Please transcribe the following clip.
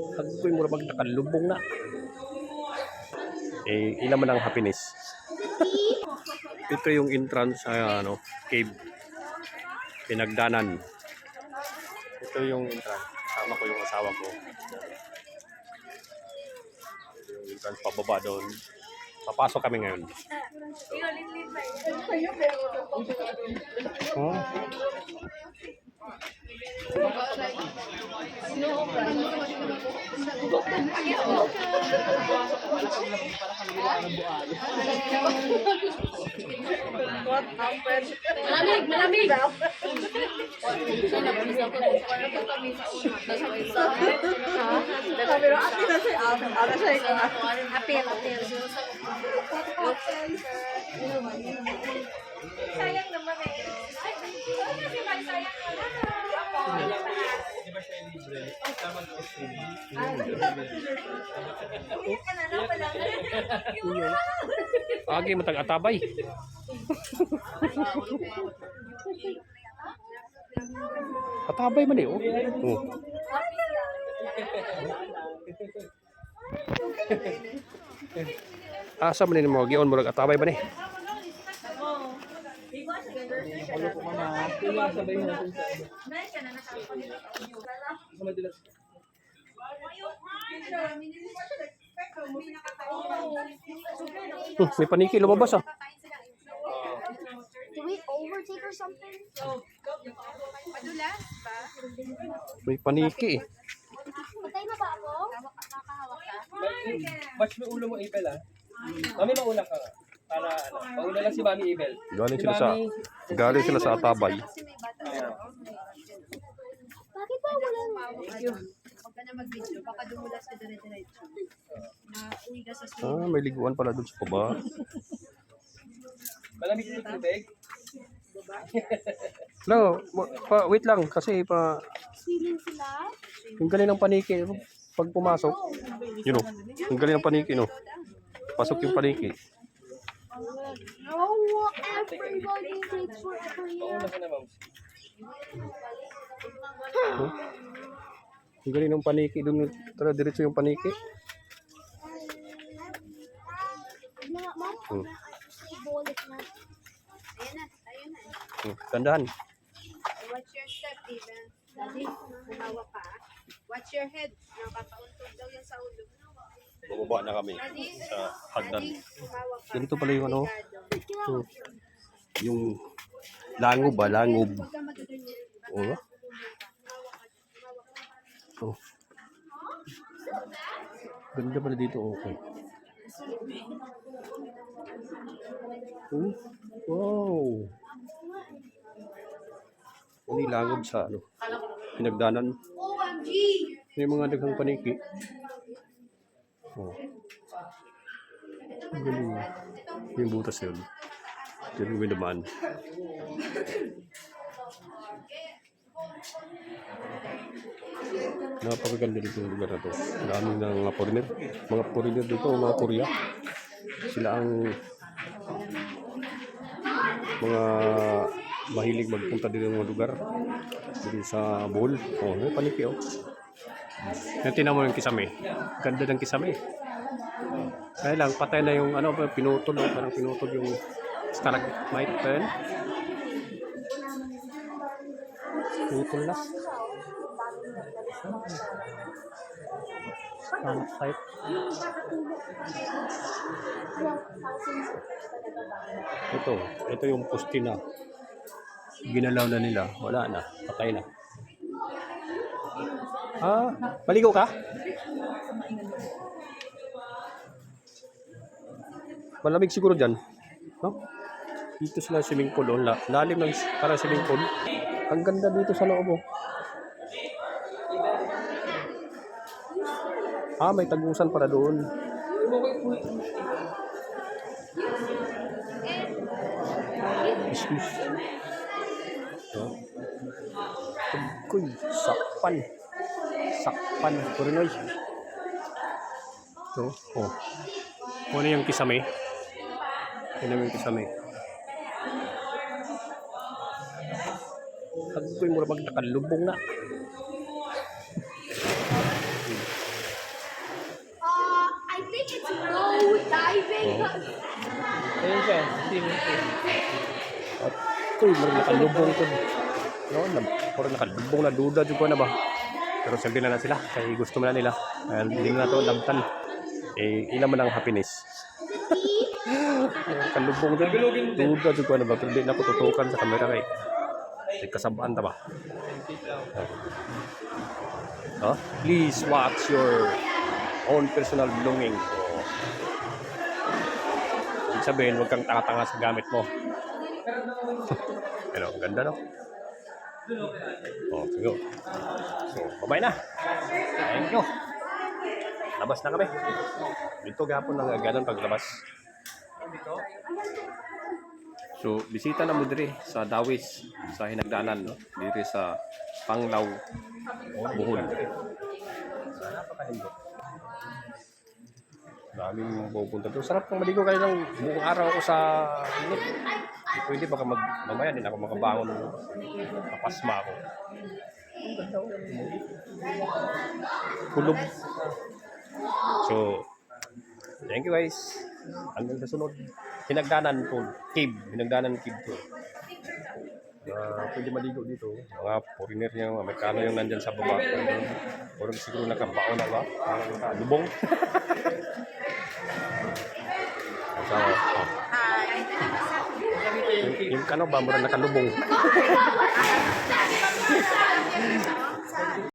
Hagkoy mura mag nakalubong na. Eh, ilan man ang happiness. Ito yung entrance sa ano, cave. Pinagdanan. Ito yung entrance. Kasama ko yung asawa ko. Ito yung entrance pababa doon. Papasok kami ngayon. Oh. Malamig, malamig. Pero ate na siya, ate siya ikaw. Apil, apil. Sayang naman eh. Ay, sayang naman. Agi matag atabay. atabay man eh. Oh. oh. Asa man ni mo gion murag atabay ba ni? Hmm, may paniki lumabas ah. Did we overtake or something? Madulas ba? May paniki eh. Patay na ba ako? Nakakahawak ka? Watch mo ulo mo, Abel, ah. Mami, mauna ka. nga. Para, ano, mauna lang si Mami Abel. Galing Si sila sa galing sila sa atabay. Kasi may bata. Bakit ba walang... Huwag ka na mag-video. Baka dumulas ka dire-diretso. Na uwi ka sa school. Ah, may liguan pala doon sa baba. malamig yung tubig. No, wa- pa, wait lang kasi pa Swimming sila? yung galing ng paniki pag pumasok. You know, yung galing ng paniki no. Pasok yung paniki. No, everybody takes forever here. Mauna Yung galing ng paniki doon tara diretso yung paniki. Hmm. Hmm, Gandahan. Watch your step, Steven. Daddy, humawak ka. Watch your head. Nakakauntog daw yan sa ulo. Bumaba na kami sa hagdan. Ganito pala yung ano, so, yung langob ba, langob. Oo. Oh. Ganda pala dito, okay. Oh, wow. Ano langob sa ano? Pinagdanan. May mga daghang paniki. Oh. Ang galing. Yung butas yun. Ito yung naman. Napakaganda dito yung lugar na to. Dami ng mga foreigner. Mga foreigner dito, mga Korea. Sila ang mga mahilig magpunta dito ng mga lugar. Dito sa Bohol. Oh, may paniki oh. Yan tinan mo yung kisame. Ganda ng kisame. Kaya lang, patay na yung ano, pinutol. Oh, parang pinutol yung stalagmite pa Pinutol na. Stalactite. Ito, ito yung pusti na. Ginalaw na nila. Wala na. Patay na. Ah, maligo ka? Malamig siguro dyan. No? Dito sila swimming pool. Oh. La- lalim ng para swimming pool. Ang ganda dito sa loob. Oh. Ah, may tagusan para doon. Excuse. Oh. Sakpan. Sakpan, Kurinoy. Ito, oh. Ano yung kisame? Ano yung kisame? Hagkoy mo na magnakalubong na. Uh, I think it's low diving. Oh. Ayun siya, swimming pool. Hagkoy mo na nakalubong ko. No, na, pero nakalubong na duda dyan ko na ba? Pero sabi na na sila, kaya gusto na nila. And hindi na to labtan. Eh, ina man ang happiness. kalubong dyan. Duda dyan ko na ba? Pero hindi na ako tutukan sa kamera kay. Eh. Ay, kasabaan ta ba? Huh? Please watch your own personal belonging. Oh. Ibig sabihin, huwag kang tanga-tanga sa gamit mo. Pero, ang ganda no? Oh, sige. So, babay na. Thank you. Labas na kami. Dito gapon lang ganun paglabas. So, bisita na mo diri sa Dawis, sa Hinagdanan, no? Diri sa Panglaw. Napakahindot. Daming pupunta doon. Sarap pang maligo kayo ng buong araw ako sa init. Pwede baka mag, mamaya din ako makabangon. Kapasma ako. Kulog. So, thank you guys. Hanggang sa sunod. Hinagdanan po. Cave. Hinagdanan cave to. Ah, pwede maligo dito. Mga foreigner yung Amerikano yung nandyan sa baba. Puro siguro nakabaon na ba? Parang nakalubong. so, oh. Yung, yung kano ba, mura nakalubong.